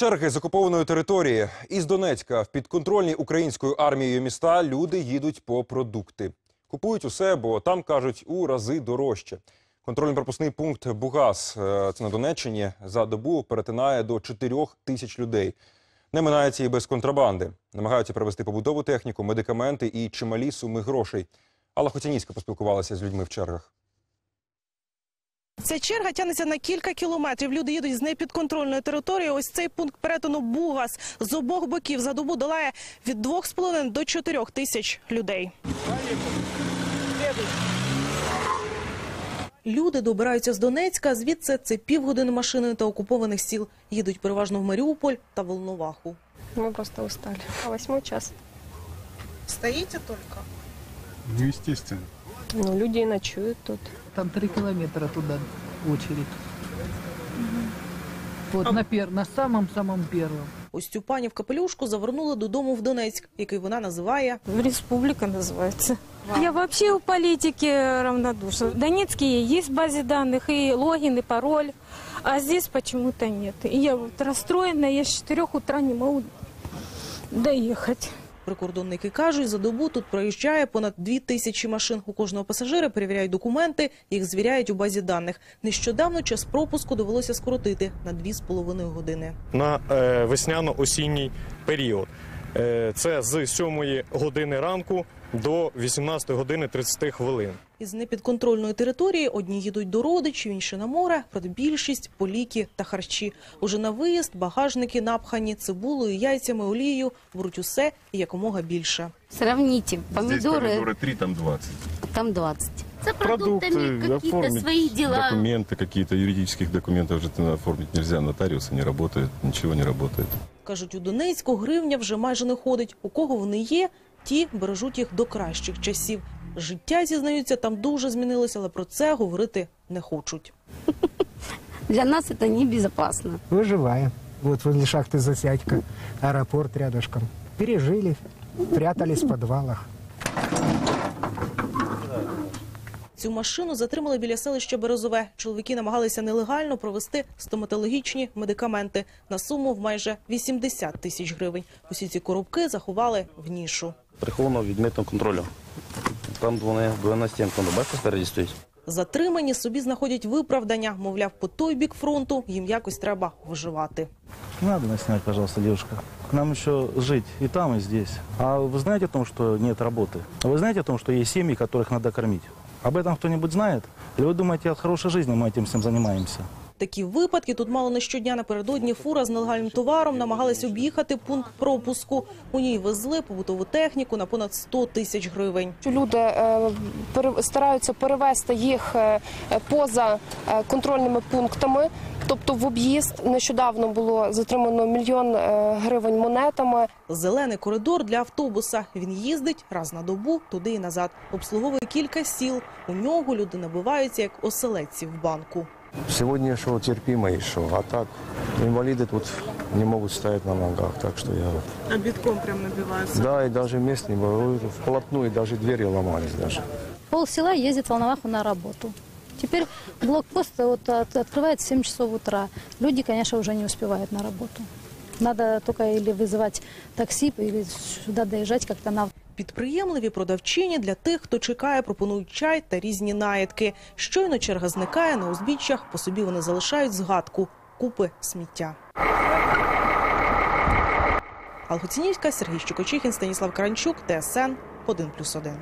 Черги з окупованої території із Донецька в підконтрольні українською армією міста люди їдуть по продукти. Купують усе, бо там кажуть у рази дорожче. Контрольно-пропускний пункт Бугас е, це на Донеччині за добу перетинає до 4 тисяч людей. Не минається і без контрабанди. Намагаються привезти побутову техніку, медикаменти і чималі суми грошей. Алла Хотяніська поспілкувалася з людьми в чергах. Ця черга тягнеться на кілька кілометрів. Люди їдуть з непідконтрольної території. Ось цей пункт перетину Бугас з обох боків за добу долає від 2,5 до 4 тисяч людей. Люди добираються з Донецька, звідси це півгодини машиною та окупованих сіл. Їдуть переважно в Маріуполь та Волноваху. Мы просто устали. А восьмой час. Стоїте тільки? Ну, естественно. Ну, люди и ночуют тут. Там три километра туда очередь. Вот на, пер... на самом-самом первом. Ось цю пані в капелюшку завернули додому в Донецьк, який вона називає Республика называется. Я вообще у политики равнодушна. В Донецке есть в базе данных и логин, и пароль, а здесь почему-то нет. И я вот расстроена, я с 4 утра не могу доехать. Прикордонники кажуть, за добу тут проїжджає понад дві тисячі машин. У кожного пасажира перевіряють документи, їх звіряють у базі даних. Нещодавно час пропуску довелося скоротити на дві з половиною години. на е, весняно-осінній період. Е, Це з 7 години ранку до 18 години 30 хвилин. Із непідконтрольної території одні їдуть до родичів, інші на море, проте більшість по ліки та харчі. Уже на виїзд багажники напхані цибулею, яйцями, олією, беруть усе і якомога більше. Сравните, Здесь помидоры, помидоры 3, там 20. там 20. За Продукты, продуктами какие-то оформить свои дела. Документы какие-то, юридических документов же оформить нельзя, нотариусы не работают, ничего не работает. Кажуть, у Донецьку гривня вже майже не ходить. У кого вони є, ті бережуть їх до кращих часів. Життя, зізнаються, там дуже змінилося, але про це говорити не хочуть. Для нас это небезопасно. Выживаем. Вот возле шахты Засядька, аэропорт рядышком. Пережили, прятались в подвалах. Цю машину затримали біля селища Березове. Чоловіки намагалися нелегально провести стоматологічні медикаменти на суму в майже 80 тисяч гривень. Усі ці коробки заховали в нішу. приховано від митного контролю. Там вони двойна стінка, ну, бачите, спереді стоїть. Затримані собі знаходять виправдання. Мовляв, по той бік фронту їм якось треба виживати. Не надо нас снять, пожалуйста, девушка. Нам еще жить и там, и здесь. А вы знаете о том, что нет работы? А вы знаете о том, что есть семьи, которых надо кормить? Об этом кто-нибудь знает? Или вы думаете, от хорошей жизни мы этим всем занимаемся? Такі випадки тут мало не щодня. Напередодні фура з нелегальним товаром намагалась об'їхати пункт пропуску. У ній везли побутову техніку на понад 100 тисяч гривень. Люди е, стараються перевести їх е, поза е, контрольними пунктами, тобто в об'їзд. Нещодавно було затримано мільйон гривень монетами. Зелений коридор для автобуса. Він їздить раз на добу туди і назад. Обслуговує кілька сіл. У нього люди набиваються як оселедці в банку. Сегодня шел терпимо и шел, а так инвалиды тут не могут стоять на ногах, так что я... А бітком прям набиваються. Да, и даже мест не было, вплотную даже двери ломались даже. Пол села ездит в Волноваху на работу. Теперь блокпост вот, от- открывается в 7 часов утра. Люди, конечно, уже не успевают на работу. Надо только или вызывать такси, или сюда доезжать как-то на Підприємливі продавчині для тих, хто чекає, пропонують чай та різні наїдки. Щойно черга зникає на узбіччях, по собі вони залишають згадку купи сміття. Алгоцінівська, Сергій Щукочихін, Станіслав Кранчук, ТСН 1+,1.